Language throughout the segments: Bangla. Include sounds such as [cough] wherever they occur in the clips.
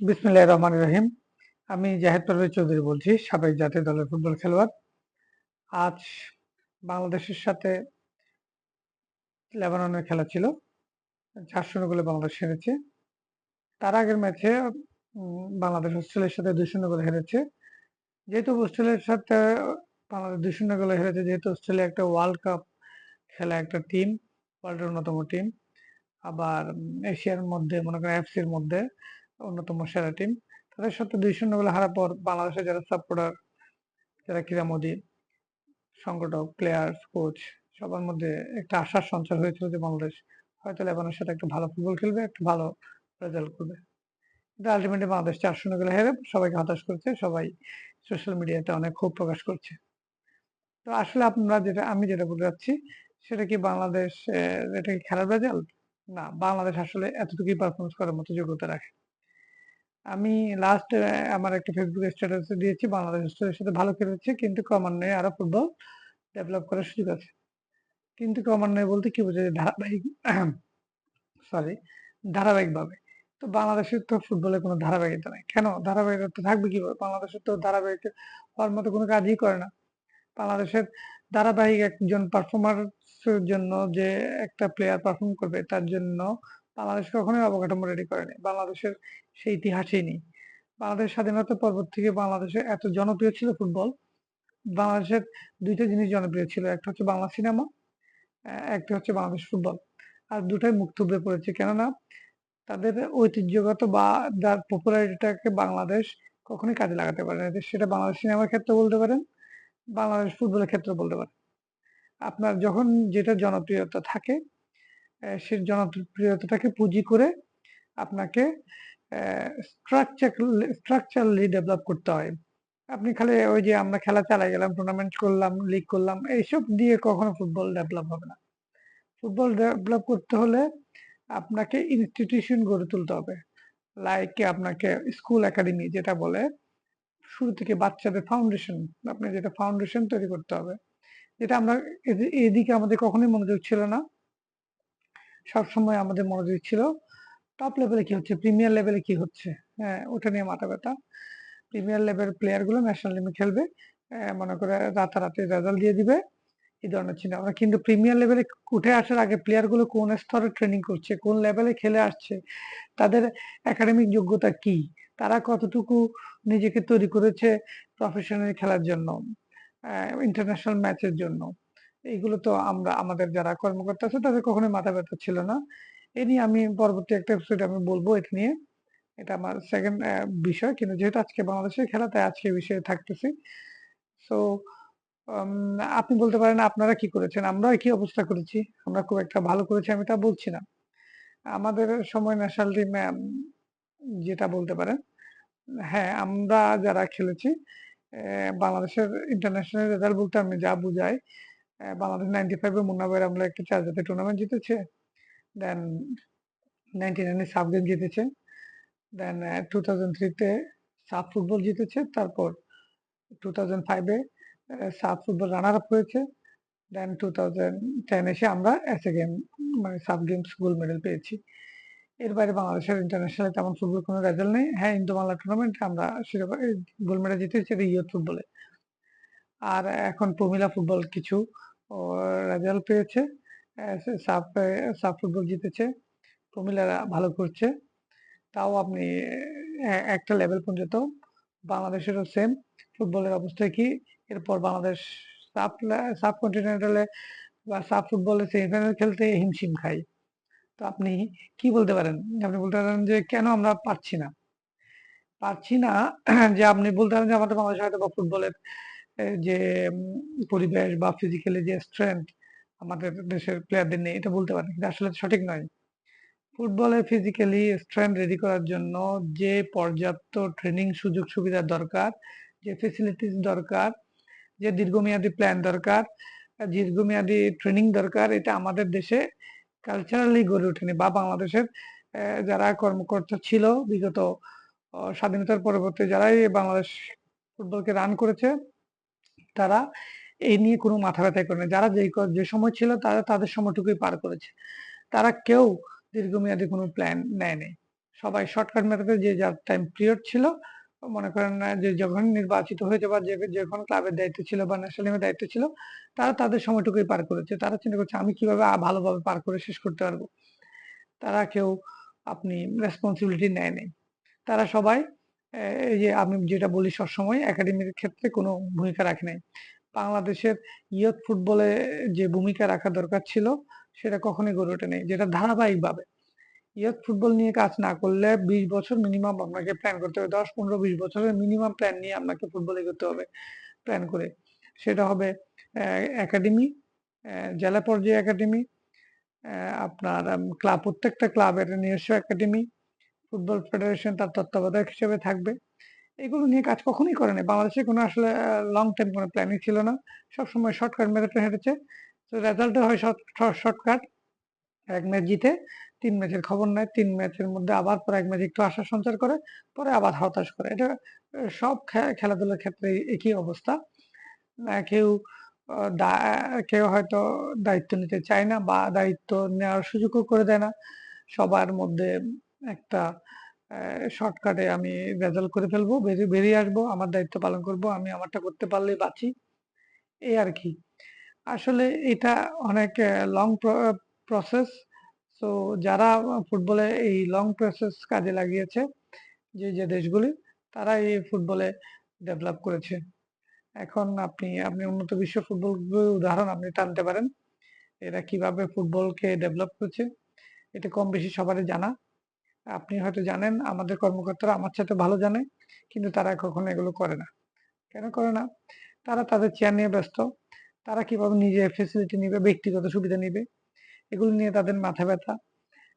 বিসমিল্লাহ রহমান রহিম। আমি জাহেদ পারভেজ চৌধুরী বলছি, সাবেক জাতীয় দলের ফুটবল খেলোয়াড়। আজ বাংলাদেশের সাথে লেবাননের খেলা ছিল। চার শূন্য গোলে বাংলাদেশ হেরেছে। তার আগের ম্যাচে বাংলাদেশ অস্ট্রেলিয়ার সাথে দুই শূন্য গোলে হেরেছে। যেহেতু অস্ট্রেলিয়ার সাথে বাংলাদেশ দুই শূন্য গোলে হেরেছে, যেহেতু অস্ট্রেলিয়া একটা ওয়ার্ল্ড কাপ খেলা একটা টিম ওয়ার্ল্ডের অন্যতম টিম আবার এশিয়ার মধ্যে, মনে করেন এফসির মধ্যে অন্যতম সেরা টিম তাদের সাথে দুই শূন্য গোলে হারার পর বাংলাদেশের যারা সাপোর্টার যারা ক্রীড়ামোদী, সংগঠক প্লেয়ার কোচ সবার মধ্যে একটা আশার সঞ্চার হয়েছিল যে বাংলাদেশ হয়তো লেবানের সাথে একটা ভালো ফুটবল খেলবে, একটা ভালো রেজাল্ট করবে। কিন্তু আলটিমেটলি বাংলাদেশ চার শূন্য গোলে হেরে সবাইকে হতাশ করছে, সবাই সোশ্যাল মিডিয়াতে অনেক ক্ষোভ প্রকাশ করছে। তো আসলে আপনারা যেটা, আমি যেটা বলতে চাচ্ছি, সেটা কি বাংলাদেশ এটা কি খেলার রেজাল্ট না, বাংলাদেশ আসলে এতটুকুই পারফরমেন্স করার মতো যোগ্যতা রাখে। আমি লাস্ট আমার একটা ফেসবুক স্ট্যাটাসে দিয়েছি, বাংলাদেশ অস্ট্রেলিয়ার সাথে ভালো খেলেছে, কিন্তু ক্রমান্বয়ে আরও ফুটবল ডেভেলপ করার সুযোগ আছে। কিন্তু ক্রমান্বয়ে বলতে কি বোঝায় ধারাবাহিক সরি ধারাবাহিকভাবে। তো বাংলাদেশের তো ফুটবলে কোনো ধারাবাহিকতা নেই। কেন? ধারাবাহিকতা তো থাকবে কীভাবে? বাংলাদেশের তো ধারাবাহিক হওয়ার মতো কোনো কাজই করে না। বাংলাদেশের ধারাবাহিক একজন পারফর্মারের জন্য যে একটা প্লেয়ার পারফর্ম করবে, তার জন্য বাংলাদেশ কখনোই অবকাঠামো রেডি করেনি। বাংলাদেশের সেই ইতিহাসই নেই। বাংলাদেশ স্বাধীনতার পর্ব থেকে বাংলাদেশে এত জনপ্রিয় ছিল ফুটবল। বাংলাদেশের দুইটা জিনিস জনপ্রিয় ছিল, একটা হচ্ছে বাংলা সিনেমা একটা হচ্ছে বাংলাদেশ ফুটবল। আর দুটাই মুখ থুবড়ে পড়েছে। কেননা তাদের ঐতিহ্যগত বা যার পপুলারিটিটাকে বাংলাদেশ কখনোই কাজে লাগাতে পারে না সেটা বাংলাদেশ সিনেমার ক্ষেত্রে বলতে পারেন, বাংলাদেশ ফুটবলের ক্ষেত্রে বলতে পারেন। আপনার যখন যেটা জনপ্রিয়তা থাকে সে জনপ্রিয়তাটাকে পুঁজি করে আপনাকে স্ট্রাকচারালি ডেভেলপ করতে হয়। আপনি খালি ওই যে আমরা খেলা চালাই গেলাম টুর্নামেন্ট করলাম লিগ করলাম, এইসব দিয়ে কখনো ফুটবল ডেভেলপ হবে না। ফুটবল ডেভেলপ করতে হলে আপনাকে ইনস্টিটিউশন গড়ে তুলতে হবে। লাইক আপনাকে স্কুল একাডেমি যেটা বলে, শুরু থেকে বাচ্চাদের ফাউন্ডেশন আপনি যেটা ফাউন্ডেশন তৈরি করতে হবে। যেটা আমরা এদিকে আমাদের কখনোই মনোযোগ ছিল না। সবসময় আমাদের মনোযোগ ছিল। টপ লেভেলে কি হচ্ছে? প্রিমিয়ার লেভেলে কি হচ্ছে? হ্যাঁ ওটা নিয়ে মাথা ব্যথা। প্রিমিয়ার লেভেল প্লেয়ারগুলো ন্যাশনাল টিমে খেলবে। মনে করে রাতারাতি রেজাল্ট দিয়ে দিবে। এই ধরনের চিন্তা আমরা কিন্তু প্রিমিয়ার লেভেলে উঠে আসার আগে প্লেয়ারগুলো কোন স্তরে ট্রেনিং করছে? কোন লেভেলে খেলে আসছে? তাদের একাডেমিক যোগ্যতা কি? তারা কতটুকু নিজেকে তৈরি করেছে প্রফেশনাল খেলার জন্য? ইন্টারন্যাশনাল ম্যাচের জন্য। এইগুলো তো আমরা, আমাদের যারা কর্মকর্তা আছে, তাদের কখনোই মাথা ব্যথা ছিল না। এ নিয়ে আমি পরবর্তী একটা এপিসোড আমি বলব, এটা নিয়ে। এটা আমার সেকেন্ড বিষয়। কিন্তু যেহেতু আজকে বাংলাদেশের খেলা, তাই আজকে বিষয়ে থাকতেছি। সো আপনি বলতে পারেন, আপনারা কি করেছেন? আমরা কি অবস্থা করেছি। আমরা খুব একটা ভালো করেছি, আমি তা বলছি না। আমাদের সময় ন্যাশনাল টিম যেটা বলতে পারেন হ্যাঁ আমরা যারা খেলেছি বাংলাদেশের ইন্টারন্যাশনাল রেজাল্ট বলতে আমি যা বুঝাই বাংলাদেশ নাইনটি ফাইভে মুন্নাবাইয়ের আমরা একটা চার জাতীয় টুর্নামেন্ট জিতেছে দেন নাইনটি নাইনে সাব গেম জিতেছে দেন টু থাউজেন্ড থ্রিতে সাব ফুটবল জিতেছে, তারপর টু থাউজেন্ড ফাইভে সাব ফুটবল রানার আপ হয়েছে দেন টু থাউজেন্ড টেন এসে আমরা এস এ গেম মানে সাব গেমস গোল্ড মেডেল পেয়েছি। এর বাইরে বাংলাদেশের ইন্টারন্যাশনাল তেমন ফুটবল কোনো রেজাল্ট নেই। হ্যাঁ ইন্দো বাংলা টুর্নামেন্টে আমরা সেটা গোল্ড মেডেল জিতেছি এটা ফুটবলে আর এখন প্রমিলা ফুটবল কিছু রেজাল্ট পেয়েছে সাব সাব ফুটবল জিতেছে, প্রমিলারা ভালো করছে। তাও আপনি একটা লেভেল পর্যন্ত বাংলাদেশেরও সেম ফুটবলের অবস্থা কি? এরপর বাংলাদেশ সাব সাব কন্টিনেন্টালে বা সাব ফুটবলে সেমিফাইনাল খেলতে হিমশিম খাই তো আপনি কি বলতে পারেন? আপনি বলতে পারেন যে, কেন আমরা পারছি না? পারছি না [clears throat] যে, আপনি বলতে পারেন যে, আমাদের বাংলাদেশ হয়তো বা ফুটবলের যে পরিবেশ বা ফিজিক্যালি যে স্ট্রেংথ আমাদের দেশের প্লেয়ারদের নেই, এটা বলতে পারেন। কিন্তু আসলে সঠিক নয়। ফুটবলে ফিজিক্যালি স্ট্রেংথ রেডি করার জন্য যে পর্যাপ্ত ট্রেনিং সুযোগ সুবিধা দরকার, যে ফেসিলিটিস দরকার, যে দীর্ঘমেয়াদী প্ল্যান দরকার দীর্ঘমেয়াদী ট্রেনিং দরকার, এটা আমাদের দেশে কালচারালি গড়ে ওঠেনি। বা বাংলাদেশের যারা কর্মকর্তা ছিল, বিগত স্বাধীনতার পরবর্তী যারাই বাংলাদেশ ফুটবলকে রান করেছে, তারা এই নিয়ে কোনো মাথা ব্যথাই করে না যারা যে যে সময় ছিল, তারা তাদের সময়টুকুই পার করেছে। তারা কেউ দীর্ঘমেয়াদী কোনো প্ল্যান নেয়নি। সবাই শর্টকাট মেথডে যে যার টাইম পিরিয়ড ছিল মনে করেন যে যখন নির্বাচিত হয়েছে বা যখন ক্লাবের দায়িত্ব ছিল বা ন্যাশনাল টিমের দায়িত্ব ছিল, তারা তাদের সময়টুকুই পার করেছে। তারা চিন্তা করছে আমি কীভাবে ভালোভাবে পার করে শেষ করতে পারব। তারা কেউ আপনি রেসপনসিবিলিটি নেয় নাই। তারা সবাই এই যে আমি যেটা বলি সবসময় একাডেমির ক্ষেত্রে কোনো ভূমিকা রাখে নাই। বাংলাদেশের ইয়ুথ ফুটবলে যে ভূমিকা রাখা দরকার ছিল, সেটা কখনোই গড়ে ওঠে নাই। যেটা ধারাবাহিকভাবে। ইয়ুথ ফুটবল নিয়ে কাজ না করলে ২০ বছর মিনিমাম আপনাকে প্ল্যান করতে হবে। দশ পনেরো বিশ বছরের মিনিমাম প্ল্যান নিয়ে আপনাকে ফুটবল এগোতে হবে প্ল্যান করে। সেটা হবে একাডেমি, জেলা পর্যায়ে একাডেমি, আপনার ক্লাব প্রত্যেকটা ক্লাবের নিজস্ব একাডেমি, ফুটবল ফেডারেশন তার তত্ত্বাবধায়ক হিসেবে থাকবে। এগুলো নিয়ে কাজ কখনোই করে নাই। বাংলাদেশে কোনো আসলে লং টার্ম কোনো প্ল্যানিং ছিল না। সবসময় শর্টকাট মেথডে হেঁটেছে। তো রেজাল্টও হয় শর্টকাট। এক ম্যাচ জিতে ৩ ম্যাচের খবর নেয়। তিন ম্যাচের মধ্যে আবার পরে এক ম্যাচ একটু আশা সঞ্চার করে, পরে আবার হতাশ করে। এটা সব খেলাধুলার ক্ষেত্রে একই অবস্থা। কেউ কেউ হয়তো দায়িত্ব নিতে চায় না বা দায়িত্ব নেওয়ার সুযোগও করে দেয় না। সবার মধ্যে একটা শর্টকাটে আমি রেজাল্ট করে ফেলব, বেরিয়ে আসব, আমার দায়িত্ব পালন করব। আমি আমারটা করতে পারলে বাঁচি। এই আর কি আসলে এটা অনেক লং প্রসেস। সো যারা ফুটবলে এই লং প্রসেস কাজে লাগিয়েছে, যে, যে, দেশগুলি তারা এই ফুটবলে ডেভেলপ করেছে। এখন আপনি, আপনি উন্নত বিশ্ব ফুটবলগুলোর উদাহরণ আপনি টানতে পারেন। এরা কীভাবে ফুটবলকে ডেভেলপ করেছে। এটা কম বেশি সবারই জানা। আপনি হয়তো জানেন, আমাদের কর্মকর্তারা আমার সাথে ভালো জানে। কিন্তু তারা কখনো এগুলো করে না। কেন করে না? তারা তাদের চেয়ার নিয়ে ব্যস্ত। তারা কীভাবে নিজে ফেসিলিটি নিবে, ব্যক্তিগত সুবিধা নিবে। এগুলো নিয়ে তাদের মাথা ব্যথা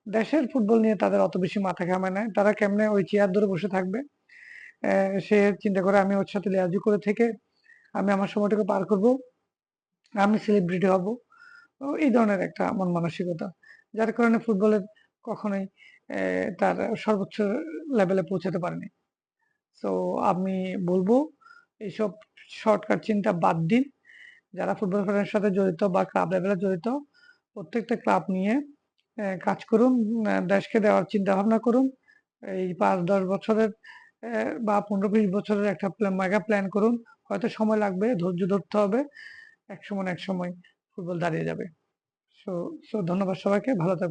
দেশের ফুটবল নিয়ে তাদের অত বেশি মাথা ঘামায় না। তারা কেমনে ওই চেয়ার ধরে বসে থাকবে। সে চিন্তা করে আমি ওর সাথে লেয়াজু করে থেকে আমি আমার সময়টাকে পার করব। আমি সেলিব্রিটি হব। এই ধরনের একটা মন মানসিকতা। যার কারণে ফুটবলের কখনোই তার সর্বোচ্চ লেভেলে পৌঁছাতে পারেনি। সো আমি বলব এইসব শর্টকাট চিন্তা বাদ দিন। যারা ফুটবল ফেডারেশনের সাথে জড়িত বা ক্লাব লেভেলে জড়িত, প্রত্যেকটা ক্লাব নিয়ে কাজ করুন। দেশকে দেওয়ার চিন্তা ভাবনা করুন। এই ৫-১০ বছরের বা ১৫-২০ বছরের একটা মেগা প্ল্যান করুন। হয়তো সময় লাগবে, ধৈর্য ধরতে হবে। এক সময় এক সময় ফুটবল দাঁড়িয়ে যাবে। সো, সো ধন্যবাদ সবাইকে। ভালো থাকবেন।